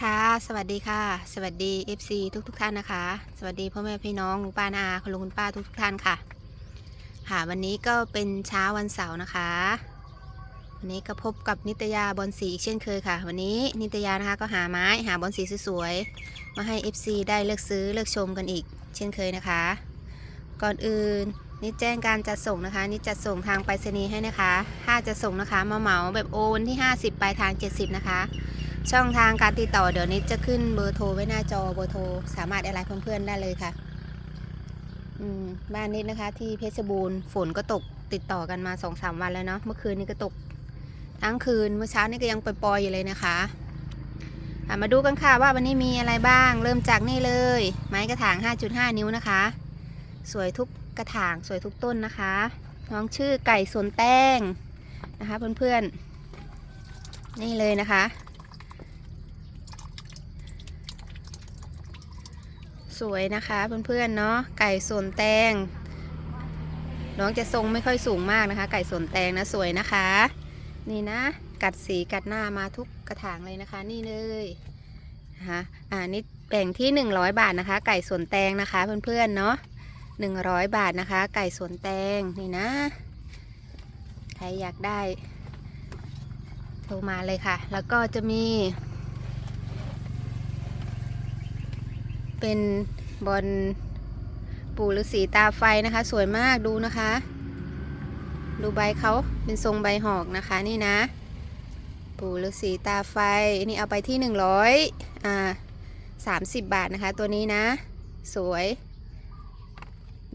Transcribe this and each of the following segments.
ค่ะ สวัสดีค่ะ สวัสดี FC ทุกทุกท่านนะคะ สวัสดีพ่อแม่พี่น้องลุงป้านาอาคุณลุงคุณป้าทุกทุกท่านค่ะ ค่ะ วันนี้ก็เป็นเช้าวันเสาร์นะคะ วันนี้ก็พบกับนิตยาบอลสีอีกเช่นเคยค่ะ วันนี้นิตยานะคะก็หาไม้หาบอลสีสวยๆ มาให้ FC ได้เลือกซื้อเลือกชมกันอีก เช่นเคยนะคะ ก่อนอื่นนิดแจ้งการจัดส่งนะคะนิดจัดส่งทางไปรษณีย์ให้นะคะ ถ้าจะส่งนะคะมาเหมาแบบโอนที่ 50 ปลายทาง 70 นะคะ ช่องทางการติดต่อเดี๋ยวนี้จะขึ้นเบอร์โทรไว้หน้าจอเบอร์โทรสามารถแอดไลน์เพื่อนๆได้เลยค่ะ อืมบ้านนิดนะคะ ที่เพชรบูรณ์ฝนก็ตกติดต่อกันมาสองสามวันแล้วเนาะเมื่อคืนนี้ก็ตกทั้งคืนเมื่อเช้านี่ก็ยังปล่อยๆอยู่เลยนะคะมาดูกันค่ะว่าวันนี้มีอะไรบ้าง เริ่มจากนี่เลย ไม้กระถาง 5.5 นิ้วนะคะ สวยทุกกระถางสวยทุกต้นนะคะ น้องชื่อไก่สวนแต้งนะคะเพื่อนๆ นี่เลยนะคะ สวยนะคะเพื่อนๆเนาะไก่สวนแตง น้องจะทรงไม่ค่อยสูงมากนะคะ ไก่สวนแตงนะสวยนะคะ นี่นะ กัดสีกัดหน้ามาทุกกระถางเลยนะคะ นี่เลยนะคะอ่านี่แบ่งที่ 100 บาทนะคะ ไก่สวนแตงนะคะเพื่อนๆเนาะ100 บาทนะคะ ไก่สวนแตงนี่นะ ใครอยากได้โทรมาเลยค่ะ แล้วก็จะมี เป็นบอลปู่ฤาษีตาไฟนะคะ สวยมากดูนะคะ ดูใบเขาเป็นทรงใบหอกนะคะนี่นะ ปู่ฤาษีตาไฟนี่เอาไปที่100อ่า30บาทนะคะ ตัวนี้นะ สวย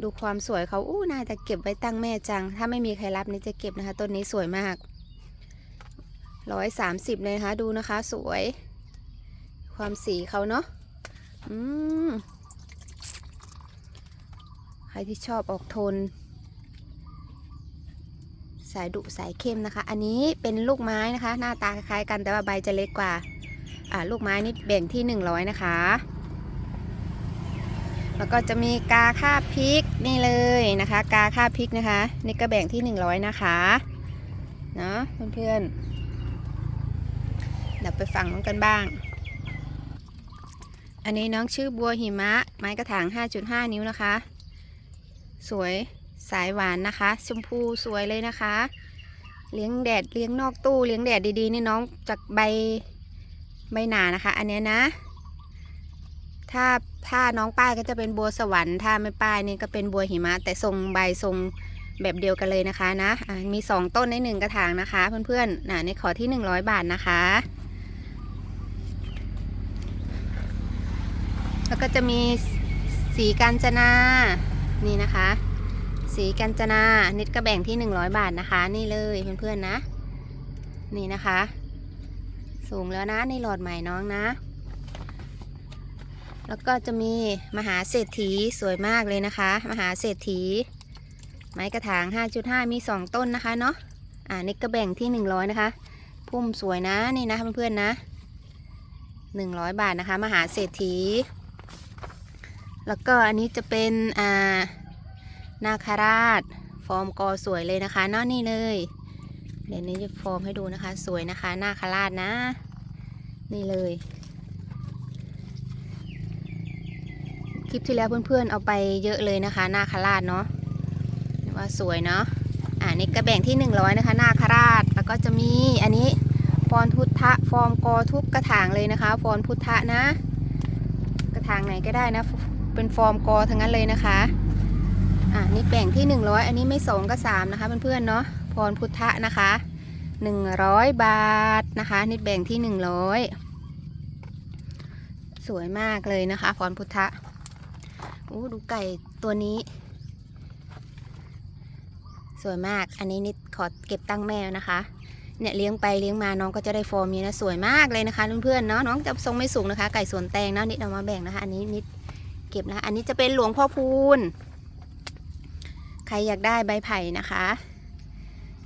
ดูความสวยเขาอู้น่าจะเก็บไว้ตั้งแม่จัง ถ้าไม่มีใครรับนี่จะเก็บนะคะต้นนี้สวยมากร้อยสามสิบเลยนะคะดูนะคะสวย ความสีเขาเนาะ อืมใครที่ชอบออกโทน สายดุสายเข้มนะคะ อันนี้เป็นลูกไม้นะคะ หน้าตาคล้ายๆกันแต่ว่าใบจะเล็กกว่า อ่า ลูกไม้นี่แบ่งที่100นะคะ แล้วก็จะมีกาค่าพริกนี่เลยนะคะ กาค่าพริกนะคะ นี่ก็แบ่งที่100นะคะเนาะเพื่อนๆเดี๋ยวไปฟังน้องกันบ้าง อันนี้น้องชื่อบัวหิมะ ไม้กระถาง 5.5 นิ้วนะคะ สวยสายหวานนะคะ ชมพูสวยเลยนะคะ เลี้ยงแดดเลี้ยงนอกตู้เลี้ยงแดดดีๆนี่น้องจากใบใบหนานะคะ อันเนี้ยนะ ถ้าถ้าน้องป้ายก็จะเป็นบัวสวรรค์ถ้าไม่ป้ายนี่ก็เป็นบัวหิมะ แต่ทรงใบทรงแบบเดียวกันเลยนะคะนะะมีสองต้นในหนึ่งกระถางนะคะ เพื่อนๆน่ะในขอที่ 100 บาทนะคะ แล้ว ก็จะมีสีกาญจนา นี่นะคะ สีกาญจนา นิดก็แบ่งที่ 100 บาทนะคะ นี่เลยเพื่อนๆนะ นี่นะคะ สูงแล้วนะในหลอดใหม่น้องนะ แล้วก็จะมีมหาเศรษฐีสวยมากเลยนะคะ มหาเศรษฐี ไม้กระถาง 5.5 มี 2 ต้นนะคะเนาะ อ่านิดก็แบ่งที่ 100 นะคะ พุ่มสวยนะนี่นะเพื่อนๆนะ 100 บาทนะคะ มหาเศรษฐี แล้วก็อันนี้จะเป็นอ่านาคาราช ฟอร์มกอสวยเลยนะคะนอกนี่เลย เดี๋ยวนี้จะฟอร์มให้ดูนะคะ สวยนะคะ นาคาราชนะ นี่เลย คลิปที่แล้วเพื่อนๆเอาไปเยอะเลยนะคะ นาคาราชเนาะว่าสวยเนาะอ่านี่กระแบ่งที่ 100 นะคะ นาคาราช แล้วก็จะมีอันนี้ฟอนพุทธะฟอร์มกอทุกกระถางเลยนะคะ ฟอนพุทธะนะ กระถางไหนก็ได้นะ เป็นฟอร์มกอทั้งนั้นเลยนะคะอ่านี่แบ่งที่ 100 อันนี้ไม่สองก็3นะคะเพื่อนๆเนาะพรพุทธะนะคะ 100 บาทนะคะ นี่แบ่งที่ 100 สวยมากเลยนะคะ พรพุทธะโอ้ดูไก่ตัวนี้ สวยมากอันนี้นิดขอเก็บตั้งแม่นะคะเนี่ยเลี้ยงไปเลี้ยงมาน้องก็จะได้ฟอร์มนี้นะสวยมากเลยนะคะเพื่อนๆเนาะน้องจะทรงไม่สูงนะคะ ไก่สวนแตงเนาะนิดเอามาแบ่งนะคะ อันนี้นิด เก็บนะอันนี้จะเป็นหลวงพ่อพูน ใครอยากได้ใบไผ่นะคะ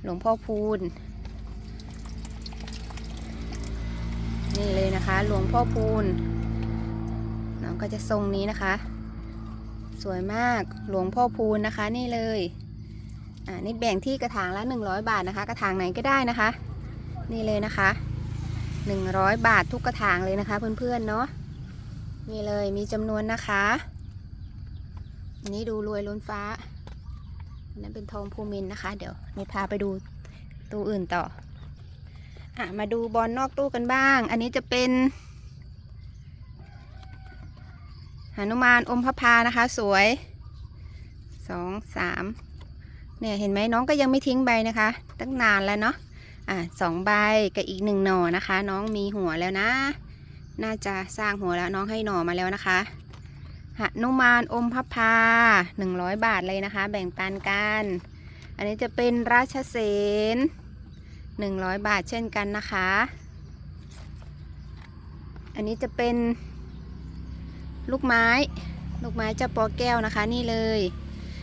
หลวงพ่อพูน นี่เลยนะคะ หลวงพ่อพูน น้องก็จะทรงนี้นะคะ สวยมากหลวงพ่อพูนนะคะ นี่เลยอ่านี่แบ่งที่กระถางละ 100 บาทนะคะ กระถางไหนก็ได้นะคะ นี่เลยนะคะหนึ่งร้อยบาททุกกระถางเลยนะคะเพื่อนๆเนาะ นี่เลยมีจำนวนนะคะ อันนี้ดูรวยล้นฟ้าอันนั้นเป็นทองภูมินนะคะ เดี๋ยวนี่พาไปดูตู้อื่นต่ออะมาดูบอลนอกตู้กันบ้าง อันนี้จะเป็นหนุมานอมพระพานะคะ สวยสองสามเนี่ยเห็นไหมน้องก็ยังไม่ทิ้งใบนะคะ ตั้งนานแล้วเนาะอะสองใบกับอีกหนึ่งหน่อนะคะ น้องมีหัวแล้วนะ น่าจะสร้างหัวแล้วน้องให้หน่อมาแล้วนะคะหนุมานอมพระพาหนึ่งร้อยบาทเลยนะคะ แบ่งปันกัน อันนี้จะเป็นราชเสนหนึ่งร้อยบาทเช่นกันนะคะ อันนี้จะเป็นลูกไม้ ลูกไม้จ้าปอแก้วนะคะนี่เลย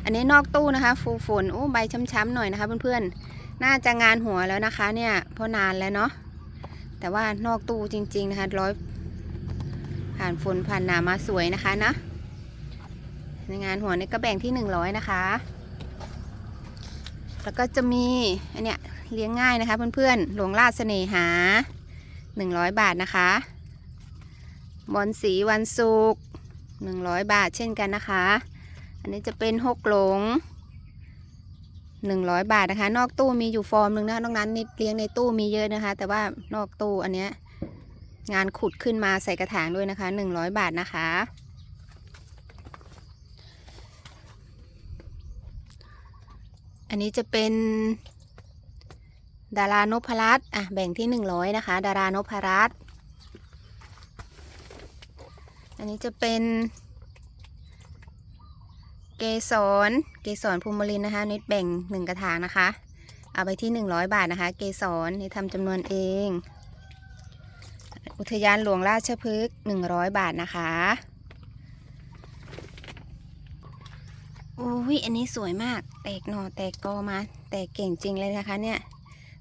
อันนี้นอกตู้นะคะ ฟูฝนโอ้ใบช้ำๆหน่อยนะคะเพื่อนๆ น่าจะงานหัวแล้วนะคะเนี่ยเพราะนานแล้วเนาะแต่ว่านอกตู้จริงๆนะคะร้อย ผ่านฝนผ่านหนามาสวยนะคะนะ ในงานหัวนี่ก็แบ่งที่100นะคะ แล้วก็จะมีอันเนี้ยเลี้ยงง่ายนะคะเพื่อนๆหลวงราชเสน่หา100บาทนะคะบอลสีวันศุกร์100บาทเช่นกันนะคะ อันนี้จะเป็นหกหลง100บาทนะคะ นอกตู้มีอยู่ฟอร์มหนึ่งนะนอกนั้นนิดเลี้ยงในตู้มีเยอะนะคะ แต่ว่านอกตู้อันเนี้ย งานขุดขึ้นมาใส่กระถางด้วยนะคะ100บาทนะคะ อันนี้จะเป็น ดารานพรัตน์อะแบ่งที่100นะคะ ดารานพรัตน์อันนี้จะเป็น เกสรเกสรภูมิลินนะคะนิดแบ่ง1กระถางนะคะ เอาไปที่100บาทนะคะ เกสรนี่ทำจำนวนเอง อุทยานหลวงราชพฤกษ์100 บาทนะคะโอ้ยอันนี้สวยมาก แตกหน่อแตกกอมา แตกเก่งจริงเลยนะคะ เนี่ย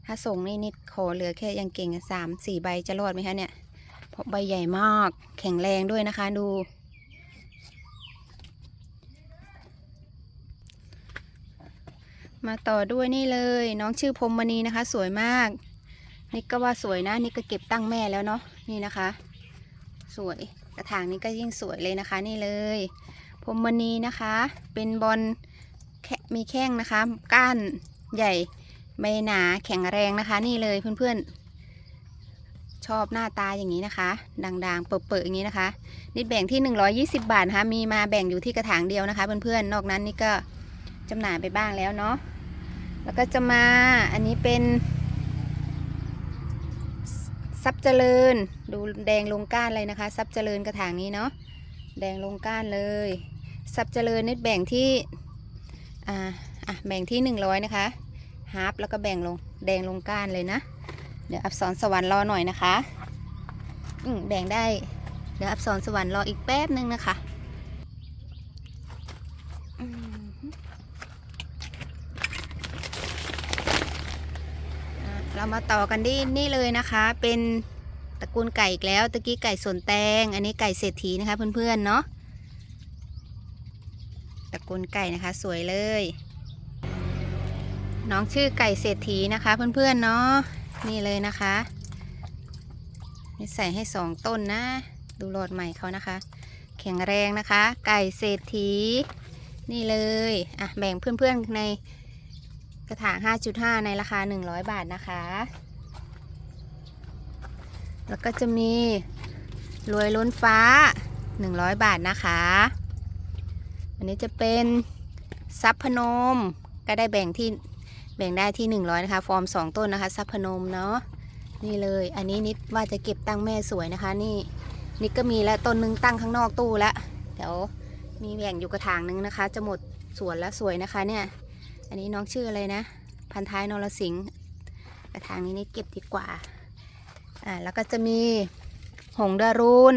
ถ้าส่งนี่นิดขอเหลือแค่ยังเก่งสามสี่ใบจะรอดไหมคะเนี่ย เพราะใบใหญ่มาก แข็งแรงด้วยนะคะดู มาต่อด้วยนี่เลย น้องชื่อพรหมณีนะคะ สวยมาก นี่ก็ว่าสวยนะนี่ก็เก็บตั้งแม่แล้วเนาะนี่นะคะ สวยกระถางนี้ก็ยิ่งสวยเลยนะคะ นี่เลยพรหมณีนะคะ เป็นบอลมีแข้งนะคะ ก้านใหญ่ใบหนาแข็งแรงนะคะ นี่เลยเพื่อนๆ ชอบหน้าตาอย่างนี้นะคะ ด่างๆ เปิดๆอย่างนี้นะคะนี่แบ่งที่ 120 บาทนะคะมีมาแบ่งอยู่ที่กระถางเดียวนะคะ เพื่อนๆ นอกนั้นนี่ก็จำหน่ายไปบ้างแล้วเนาะแล้วก็จะมาอันนี้เป็น ซับเจริญ ดูแดงลงก้านเลยนะคะ ซับเจริญกระถางนี้เนาะแดงลงก้านเลย ซับเจริญนิดแบ่งที่อ่าอะแบ่งที่ 100 นะคะฮาร์ปแล้วก็แบ่งลงแดงลงก้านเลยนะ เดี๋ยวอับสรสวรรค์รอหน่อยนะคะอืมแบ่งได้ เดี๋ยวอับสรสวรรค์รออีกแป๊บนึงนะคะอืมอะเรา มาต่อกันที่นี่เลยนะคะ เป็นตระกูลไก่อีกแล้วตะกี้ไก่สวนแตง อันนี้ไก่เศรษฐีนะคะเพื่อนๆเนาะตระกูลไก่นะคะสวยเลย น้องชื่อไก่เศรษฐีนะคะเพื่อนๆเนาะนี่เลยนะคะนี่ใส่ให้สองต้นนะ ดูโหลดใหม่เขานะคะ แข็งแรงนะคะ ไก่เศรษฐีนี่เลยอะแบ่งเพื่อนๆใน ระถาง 5.5 ในราคา 100 บาทนะคะ แล้วก็จะมีรวยล้นฟ้า 100 บาทนะคะอันนี้จะเป็นซับพนมก็ได้แบ่งที่แบ่งได้ที่ 100 นะคะ ฟอร์ม 2 ต้นนะคะ ซับพนมเนาะนี่เลย อันนี้นิดว่าจะเก็บตั้งแม่สวยนะคะ นี่นิดก็มีแล้วต้นนึงตั้งข้างนอกตู้แล้วเดี๋ยวมีแบ่งอยู่กระถางนึงนะคะ จะหมดสวนแล้วสวยนะคะเนี่ย อันนี้น้องชื่ออะไรนะ พันท้ายนรสิงห์กระถางนี้นิดเก็บดีกว่า อ่า แล้วก็จะมีหงดารุน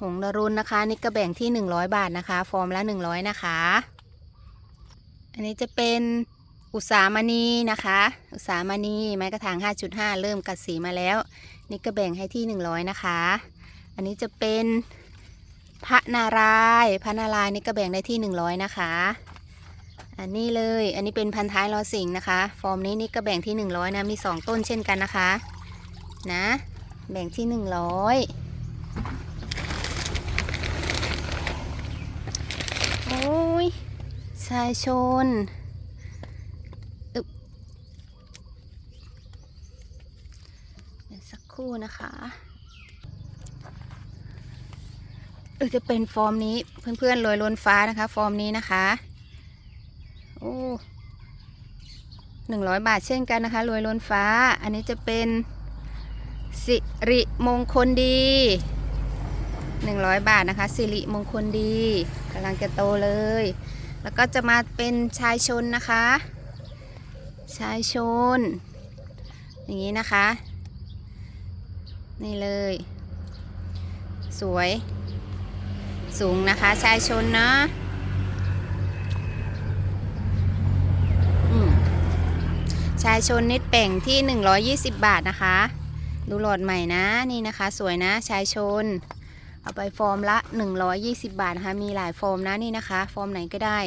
หงดารุนนะคะ นี่ก็แบ่งที่ 100 บาทนะคะ ฟอร์มละ 100 นะคะ อันนี้จะเป็นอุตสามณีนะคะ อุตสามณีไม้กระถาง 5.5 เริ่มกัดสีมาแล้ว นี่ก็แบ่งให้ที่ 100 นะคะ อันนี้จะเป็นพระนารายพระนารายนี่ก็แบ่งได้ที่ 100 นะคะ อันนี้เลย อันนี้เป็นพันท้ายลอสิงห์นะคะ ฟอร์มนี้นี่ก็แบ่งที่ 100 นะ มี 2 ต้นเช่นกันนะคะ นะ แบ่งที่หนึ่งร้อยโอ้ยชายชนอึบเดี๋ยวสักครู่นะคะจะเป็นฟอร์มนี้เพื่อนๆโรยล้นฟ้านะคะ ฟอร์มนี้นะคะ โอ้หนึ่งร้อยบาทเช่นกันนะคะรวยล้นฟ้า อันนี้จะเป็นสิริมงคลดีหนึ่งร้อยบาทนะคะ สิริมงคลดีกำลังจะโตเลย แล้วก็จะมาเป็นชายชนนะคะ ชายชน อย่างนี้นะคะ นี่เลย สวย สูงนะคะ ชายชนเนาะ อืมชายชนนิดแป่งที่ 120 บาทนะคะ ดูหลอดใหม่นะนี่นะคะ สวยนะชายชน เอาไปฟอร์มละ 120 บาทนะคะมีหลายฟอร์มนะนี่นะคะ ฟอร์มไหนก็ได้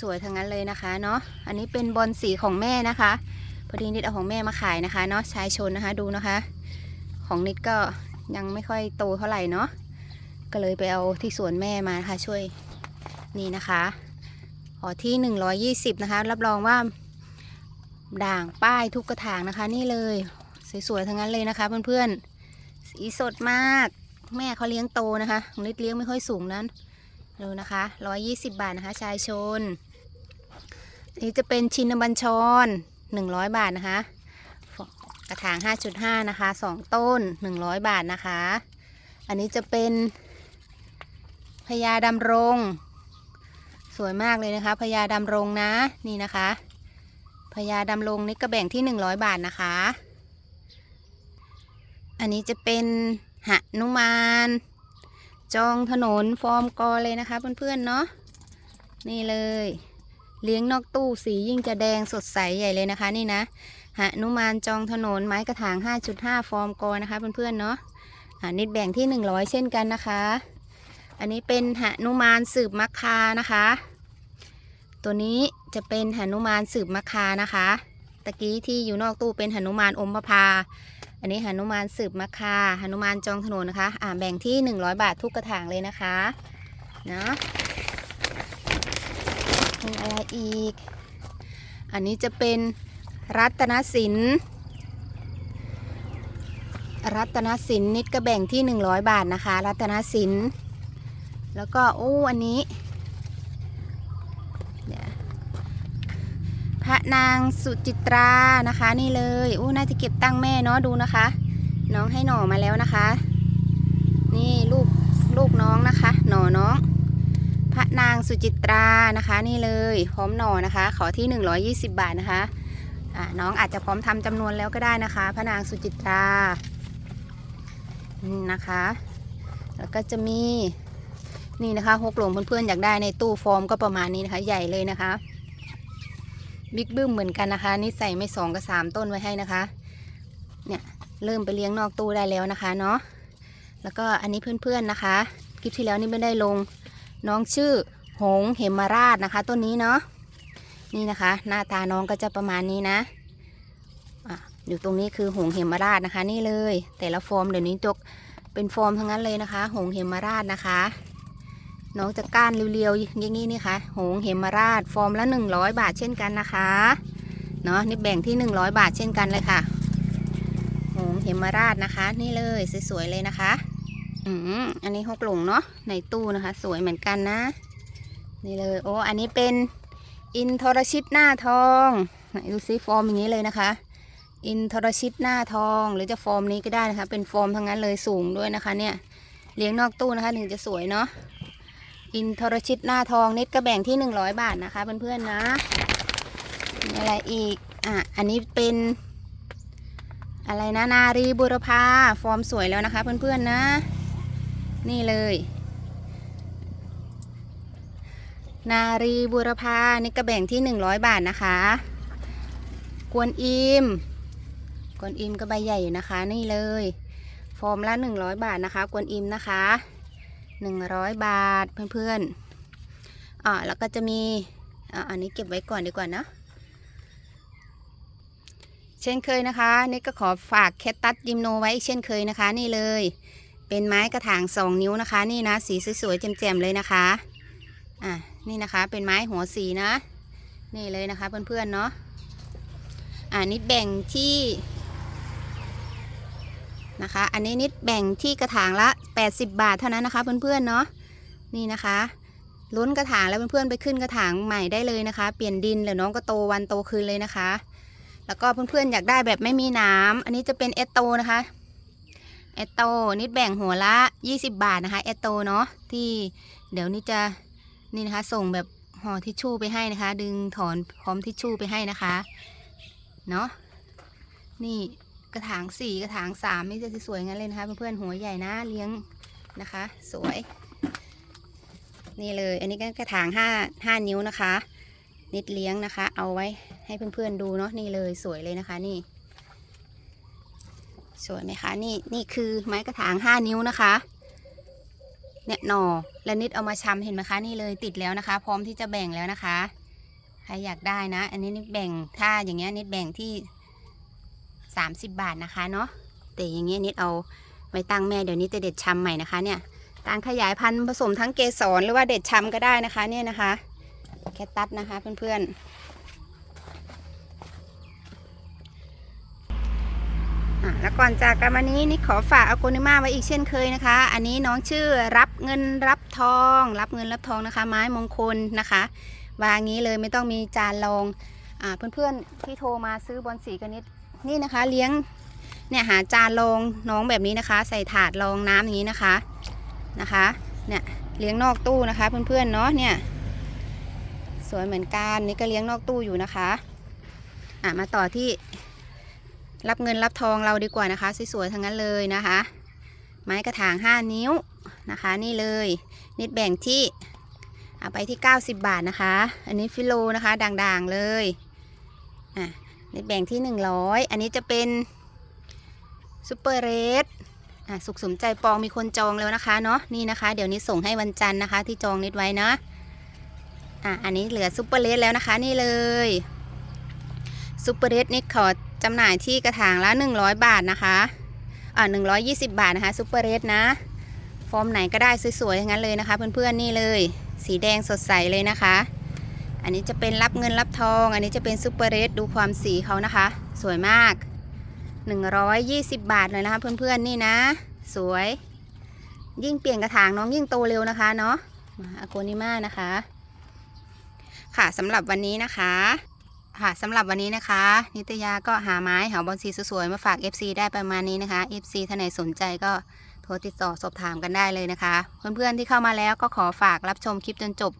สวยๆทั้งนั้นเลยนะคะเนาะอันนี้เป็นบอลสีของแม่นะคะพอดีนิดเอาของแม่มาขายนะคะเนาะชายชนนะคะดูนะคะ ของนิดก็ยังไม่ค่อยโตเท่าไหร่เนาะก็เลยไปเอาที่สวนแม่มานะคะช่วยนี่นะคะขอที่ 120 นะคะ รับรองว่า ด่างป้ายทุกกระถางนะคะนี่เลย สวยๆทั้งนั้นเลยนะคะ เพื่อนๆสีสดมาก แม่เขาเลี้ยงโตนะคะของนิดเลี้ยงไม่ค่อยสูงนั้นดูนะคะ120บาทนะคะ ชายชน นี่จะเป็นชินบัญชร100บาทนะคะ กระถาง5.5นะคะ2ต้น100บาทนะคะ อันนี้จะเป็นพญาดำรง สวยมากเลยนะคะพญาดำรงนะนี่นะคะ พญาดำรงนี่ก็แบ่งที่ 100 บาทนะคะ อันนี้จะเป็นหนุมาน จองถนนฟอร์มกอเลยนะคะเพื่อนๆเนาะนี่เลย เลี้ยงนอกตู้สียิ่งจะแดงสดใสใหญ่เลยนะคะนี่นะหนุมานจองถนนไม้กระถาง 5.5 ฟอร์มกอนะคะเพื่อนๆเนาะอ่านิดแบ่งที่ 100 เช่นกันนะคะ อันนี้เป็นหนุมานสืบมัคคานะคะ ตัวนี้จะเป็นหนุมานสืบมัคานะคะ ตะกี้ที่อยู่นอกตู้เป็นหนุมานอมพพาอันนี้หนุมานสืบมัคคาหนุมานจองถนนนะคะ อ่าแบ่งที่ 100 บาททุกกระถางเลยนะคะเนาะมีอะไรอีก อันนี้จะเป็นรัตนสินรัตนสินนิดก็แบ่งที่ 100 บาทนะคะ รัตนสินแล้วก็โอ้อันนี้เดี๋ยวพระ นางสุจิตรานะคะ นี่เลยโอ้น่าจะเก็บตั้งแม่เนาะดูนะคะ น้องให้หน่อมาแล้วนะคะ นี่ลูกลูกน้องนะคะ หน่อน้อง พระนางสุจิตรานะคะ นี่เลยพร้อมหน่อนะคะ ขอที่ 120 บาทนะคะอ่าน้องอาจจะพร้อมทำจำนวนแล้วก็ได้นะคะ พระนางสุจิตรานี่นะคะ แล้วก็จะมีนี่นะคะหกหลงเพื่อนๆอยากได้ในตู้ฟอร์มก็ประมาณนี้นะคะ ใหญ่เลยนะคะ บิ๊กบึ้มเหมือนกันนะคะ นี่ใส่ไม่สองก็สามต้นไว้ให้นะคะ เนี่ยเริ่มไปเลี้ยงนอกตู้ได้แล้วนะคะเนาะแล้วก็อันนี้เพื่อนๆนะคะ คลิปที่แล้วนี่ไม่ได้ลงน้องชื่อหงเหมราชนะคะ ต้นนี้เนาะนี่นะคะ หน้าตาน้องก็จะประมาณนี้นะอะอยู่ตรงนี้คือหงเหมราชนะคะ นี่เลย แต่ละฟอร์มเดี๋ยวนี้จกเป็นฟอร์มทั้งนั้นเลยนะคะ หงเหมราชนะคะ น้องจะก้านเรียวๆอย่างนี้นี่ค่ะหงเหมราชฟอร์มละ100 บาทเช่นกันนะคะเนาะนี่แบ่งที่ 100 บาทเช่นกันเลยค่ะหงเหมราชนะคะ นี่เลยสวยๆเลยนะคะอืมอันนี้หกหลงเนาะในตู้นะคะ สวยเหมือนกันนะ นี่เลยโอ้อันนี้เป็นอินทรชิตหน้าทองไหนดูซิฟอร์มอย่างนี้เลยนะคะ อินทรชิตหน้าทอง หรือจะฟอร์มนี้ก็ได้นะคะ เป็นฟอร์มทั้งนั้นเลยสูงด้วยนะคะ เนี่ยเลี้ยงนอกตู้นะคะถึงจะสวยเนาะ อินทรชิตหน้าทองเน็ตก็แบ่งที่ 100 บาทนะคะเพื่อนๆนะมีอะไรอีก อะ อันนี้เป็น อะไรนะนารีบุรพาฟอร์มสวยแล้วนะคะ เพื่อนๆนะ นี่เลย นารีบุรพานี่ก็แบ่งที่ 100 บาทนะคะ กวนอิมกวนอิมก็ใบใหญ่อยู่นะคะ นี่เลย ฟอร์มละ 100 บาทนะคะ กวนอิมนะคะ 100 บาทเพื่อนๆอ่าแล้วก็จะมีอ่าอันนี้เก็บไว้ก่อนดีกว่านะเช่นเคยนะคะ นี่ก็ขอฝากแคตตัสยิมโนไว้เช่นเคยนะคะ นี่เลย เป็นไม้กระถางสองนิ้วนะคะ นี่นะสีสวยๆแจ่มๆเลยนะคะอะนี่นะคะเป็นไม้หัวสีนะ นี่เลยนะคะเพื่อนๆเนาะอ่านิดแบ่งที่ นะคะ อันนี้นิดแบ่งที่กระถางละ 80 บาทเท่านั้นนะคะ เพื่อนๆเนาะนี่นะคะล้นกระถางแล้วเพื่อนๆไปขึ้นกระถางใหม่ได้เลยนะคะ เปลี่ยนดินแล้วน้องก็โตวันโตคืนเลยนะคะ แล้วก็เพื่อนๆอยากได้แบบไม่มีน้ำอันนี้จะเป็นเอสโตนะคะเอสโตนิดแบ่งหัวละ 20 บาทนะคะเอสโตเนาะที่เดี๋ยวนี้จะนี่นะคะ ส่งแบบห่อทิชชู่ไปให้นะคะ ดึงถอนพร้อมทิชชู่ไปให้นะคะเนาะนี่ กระถางสี่กระถางสามนี่จะสวยงั้นเลยนะคะเพื่อนๆหัวใหญ่นะเลี้ยงนะคะ สวย นี่เลย อันนี้ก็กระถางห้าห้านิ้วนะคะ นิดเลี้ยงนะคะ เอาไว้ให้เพื่อนๆดูเนาะนี่เลยสวยเลยนะคะนี่ สวยไหมคะนี่นี่คือไม้กระถางห้านิ้วนะคะเนี่ยหน่อและนิดเอามาชำเห็นไหมคะนี่เลยติดแล้วนะคะ พร้อมที่จะแบ่งแล้วนะคะใครอยากได้นะ อันนี้นิดแบ่งถ้าอย่างเงี้ยนิดแบ่งที่ 30 บาทนะคะเนาะแต่อย่างเงี้ยนิดเอาไว้ตั้งแม่เดี๋ยวนี้จะเด็ดชำใหม่นะคะเนี่ยการขยายพันธุ์ผสมทั้งเกสรหรือว่าเด็ดชำก็ได้นะคะเนี่ยนะคะ แคตตัสนะคะเพื่อนๆอะแล้วก่อนจากกันวันนี้นี่ขอฝากอากุนิมาไว้อีกเช่นเคยนะคะ อันนี้น้องชื่อรับเงินรับทอง รับเงินรับทองนะคะ ไม้มงคลนะคะวางงี้เลยไม่ต้องมีจานรองอ่าเพื่อนๆที่โทรมาซื้อบอลสีกันนิด นี่นะคะ เลี้ยงเนี่ยหาจานรองน้องแบบนี้นะคะ ใส่ถาดรองน้ำอย่างนี้นะคะนะคะ เนี่ยเลี้ยงนอกตู้นะคะเพื่อนๆเนาะเนี่ย สวยเหมือนกันนี่ก็เลี้ยงนอกตู้อยู่นะคะอะมาต่อที่รับเงินรับทองเราดีกว่านะคะสวยๆทั้งนั้นเลยนะคะ ไม้กระถาง 5 นิ้วนะคะ นี่เลยนิดแบ่งที่เอาไปที่ 90 บาทนะคะ อันนี้ฟิโลนะคะด่างๆเลยอะ นแบ่งที่ 100 อันนี้จะเป็นซูเปอร์เรสอะสุขสมใจปองมีคนจองแล้วนะคะเนาะนี่นะคะ เดี๋ยวนี้ส่งให้วันจันทร์นะคะ ที่จองนิดไว้นะอะอันนี้เหลือซุปเปอร์เลสแล้วนะคะนี่เลยซุปเปอร์เลสนี่ขอจำหน่ายที่กระถางละ 100 บาทนะคะอ่า120 บาทนะคะซุปเปอร์เลสนะ ฟอร์มไหนก็ได้สวยๆอย่างนั้นเลยนะคะ เพื่อนๆนี่เลย สีแดงสดใสเลยนะคะ อันนี้จะเป็นรับเงินรับทอง อันนี้จะเป็นซุปเปอร์เลสดูความสีเขานะคะ สวยมาก 120 บาทเลยนะคะ เพื่อนๆนี่นะ สวย ยิ่งเปลี่ยนกระถางน้องยิ่งโตเร็วนะคะเนาะมาอโกนิมานะคะ ค่ะสำหรับวันนี้นะคะค่ะสำหรับวันนี้นะคะ นิตยาก็หาไม้หาบอลสีสวยๆมาฝาก FC ได้ประมาณนี้นะคะ FC ท่านไหนสนใจก็โทรติดต่อสอบถามกันได้เลยนะคะ เพื่อนๆที่เข้ามาแล้วก็ขอฝากรับชมคลิปจนจบ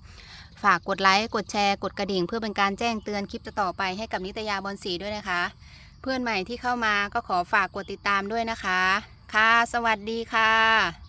ฝากกดไลค์ กดแชร์ กดกระดิ่ง เพื่อเป็นการแจ้งเตือนคลิปต่อไปให้กับนิตยาบอลสีด้วยนะคะ เพื่อนใหม่ที่เข้ามาก็ขอฝากกดติดตามด้วยนะคะ ค่ะ สวัสดีค่ะ